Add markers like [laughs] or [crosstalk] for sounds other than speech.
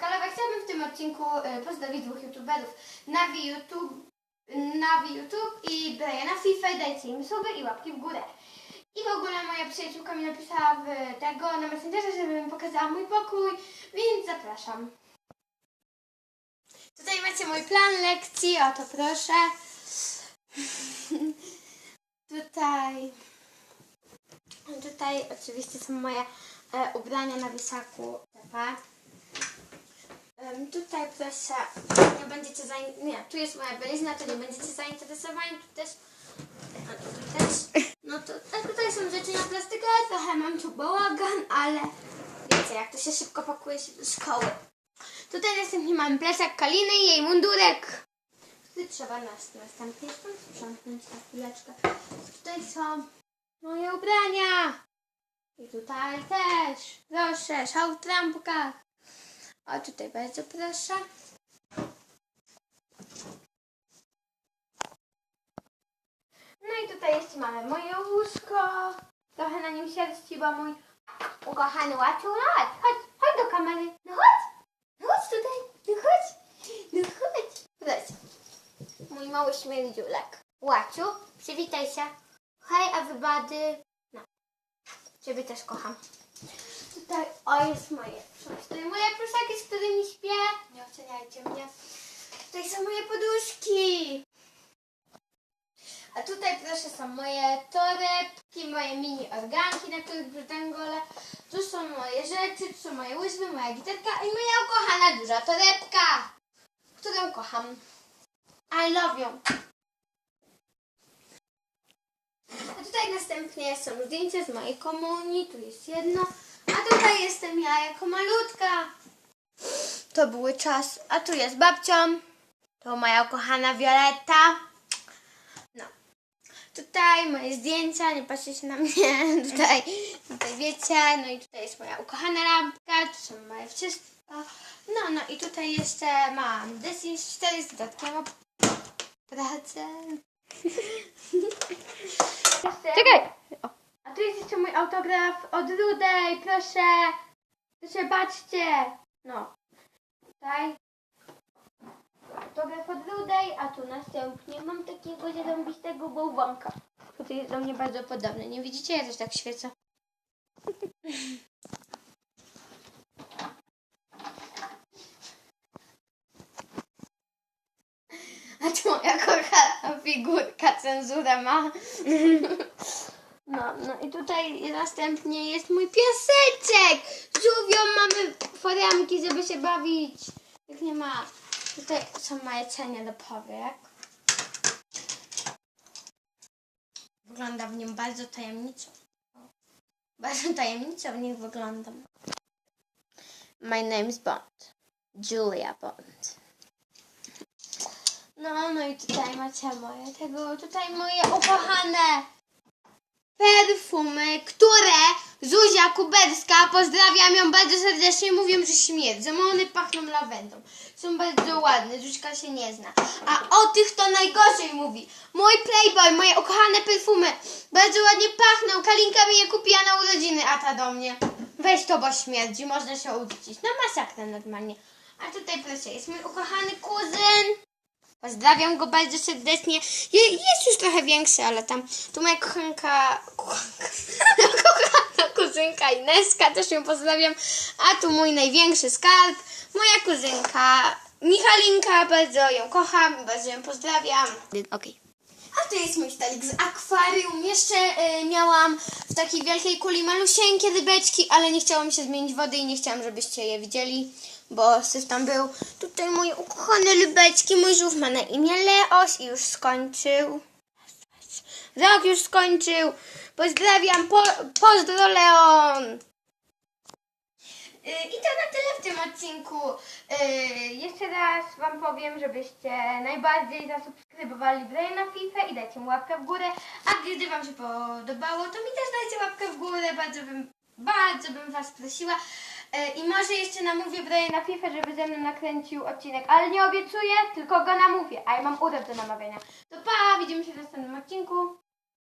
Porkalowe. Chciałabym w tym odcinku e, pozdrowić dwóch youtuberów. Nawi YouTube, Nawi YouTube i Briana FIFA. Dajcie im suby i łapki w górę. I w ogóle moja przyjaciółka mi napisała w tego na Messengerze, żebym pokazała mój pokój, więc zapraszam. Tutaj macie mój plan lekcji, o to proszę. [laughs] Tutaj, tutaj oczywiście są moje e, ubrania na wisaku. Tutaj proszę, nie będziecie zain... Nie, tu jest moja bielizna, to nie będziecie zainteresowani. Tu też, a tu też. No to a tutaj są rzeczy na plastykę, trochę mam tu bałagan, ale wiecie, jak to się szybko pakuje się do szkoły. Tutaj następnie mamy plecak Kaliny i jej mundurek. Tutaj trzeba nas następnie sprzątnąć na chwileczkę. Tutaj są moje ubrania. I tutaj też. Proszę, szał w trampkach. O, tutaj bardzo proszę. No i tutaj jeszcze mamy moje łóżko. Trochę na nim sierści, bo mój ukochany Łaciu, no chodź, chodź, chodź do kamery. No chodź, no chodź tutaj, no chodź, no chodź. Proszę. Mój mały śmierdziulek. Łaciu, przywitaj się. Hej, everybody. No, ciebie też kocham. Tutaj, o jest moje. Są tutaj moje pluszaki, z którymi śpię. Nie oceniajcie mnie. Tutaj są moje poduszki. A tutaj proszę są moje torebki, moje mini organki, na których brzdęgole. Tu są moje rzeczy, tu są moje łyżwy, moja gitarka i moja ukochana duża torebka, którą kocham. I love you. A tutaj następnie są zdjęcia z mojej komunii, tu jest jedno. A tutaj jestem ja jako malutka. To były czas. A tu jest babcią. To moja ukochana Violetta. No. Tutaj moje zdjęcia, nie patrzcie się na mnie. [laughs] Tutaj, tutaj wiecie. No i tutaj jest moja ukochana lampka. Tu są moje wszystko. No, no i tutaj jeszcze mam Destiny 4 z dodatkiem [laughs] o pracę. Czekaj! A tu jest jeszcze mój autograf od Rudej, proszę. Proszę, baczcie. No. Tutaj. Autograf od Rudej, a tu następnie mam takiego zarąbistego bałwanka. Który jest do mnie bardzo podobny. Nie widzicie? Ja też tak świecę. [laughs] A tu moja kochana figurka cenzura ma. [laughs] No, no i tutaj następnie jest mój piaseczek. Żółwią mamy foremki, żeby się bawić. Jak nie ma. Tutaj są moje cienie do powiek. Wygląda w nim bardzo tajemniczo. Bardzo tajemniczo w nich wyglądam. My name is Bond. Julia Bond. No, no i tutaj macie moje tego, tutaj moje ukochane perfumy, które Zuzia Kuberska, pozdrawiam ją bardzo serdecznie, mówią, że śmierdzą. One pachną lawendą. Są bardzo ładne, Zuzka się nie zna. A o tych to najgorzej mówi. Mój Playboy, moje ukochane perfumy, bardzo ładnie pachną. Kalinka mi je kupiła na urodziny, a ta do mnie. Weź to, bo śmierdzi, można się uczcić. No masakra normalnie. A tutaj proszę, jest mój ukochany kuzyn. Pozdrawiam go bardzo serdecznie. Je, jest już trochę większy, ale tam tu moja kochanka, [laughs] kochana kuzynka Ineska, też ją pozdrawiam. A tu mój największy skarb, moja kuzynka Michalinka, bardzo ją kocham, bardzo ją pozdrawiam. Okej. A tu jest mój stolik z akwarium. Jeszcze y, miałam w takiej wielkiej kuli malusieńkie rybeczki, ale nie chciało mi się zmienić wody i nie chciałam, żebyście je widzieli, bo syf tam był. Tutaj moje ukochane rybeczki. Mój żółw ma na imię Leoś i już skończył. Rok już skończył. Pozdrawiam. Po, pozdro Leon. Y, I to na tyle w tym odcinku. Y, Jeszcze raz Wam powiem, żebyście najbardziej zasubskrybowali Briana FIFA i dajcie mu łapkę w górę. A gdy Wam się podobało, to mi też dajcie łapkę w górę. Bardzo bym, bardzo bym Was prosiła. Y, I może jeszcze namówię Briana FIFA, żeby ze mną nakręcił odcinek, ale nie obiecuję, tylko go namówię. A ja mam urodę do namawiania. To pa, widzimy się w następnym odcinku.